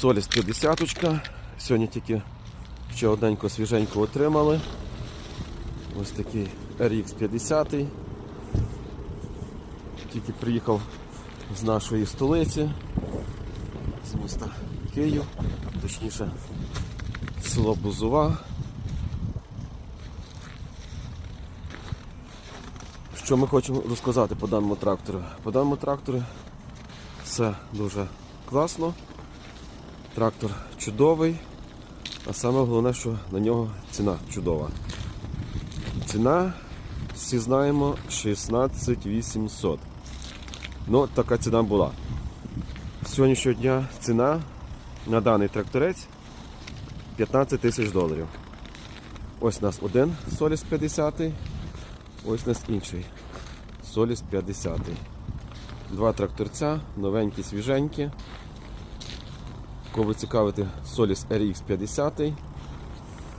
Соліс 50 Сьогодні тільки ще одненько свіженько отримали. Ось такий RX 50. Тільки приїхав з нашої столиці, з міста Київ, точніше село Бузова. Що ми хочемо розказати по даному трактору? По даному трактору все дуже класно. Трактор чудовий, а саме головне, що на нього ціна чудова. Ціна, всі знаємо, 16 800. Ну, така ціна була. Сьогоднішнього дня ціна на даний тракторець 15 тисяч доларів. Ось у нас один Соліс 50, ось у нас інший Соліс 50. Два тракторця, новенькі, свіженькі. Кого цікавити Соліс RX 50.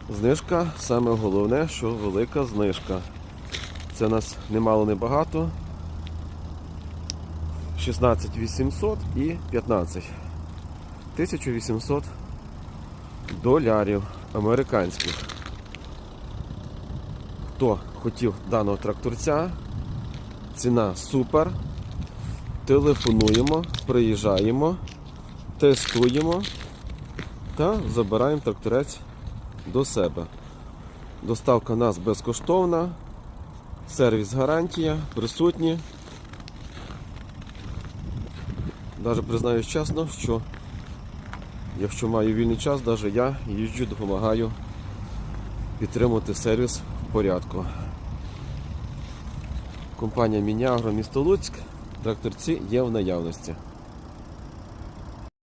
Знижка, саме головне, що велика знижка. Це нас немало небагато. 16 800 і 15. 1800 долярів американських. Хто хотів даного тракторця, ціна супер. Телефонуємо, приїжджаємо, тестуємо та забираємо тракторець до себе. Доставка у нас безкоштовна, сервіс гарантія, присутні. Навіть признаюсь чесно, що якщо маю вільний час, навіть я їжджу, допомагаю підтримувати сервіс в порядку. Компанія Мінягро, місто Луцьк. Тракторці є в наявності.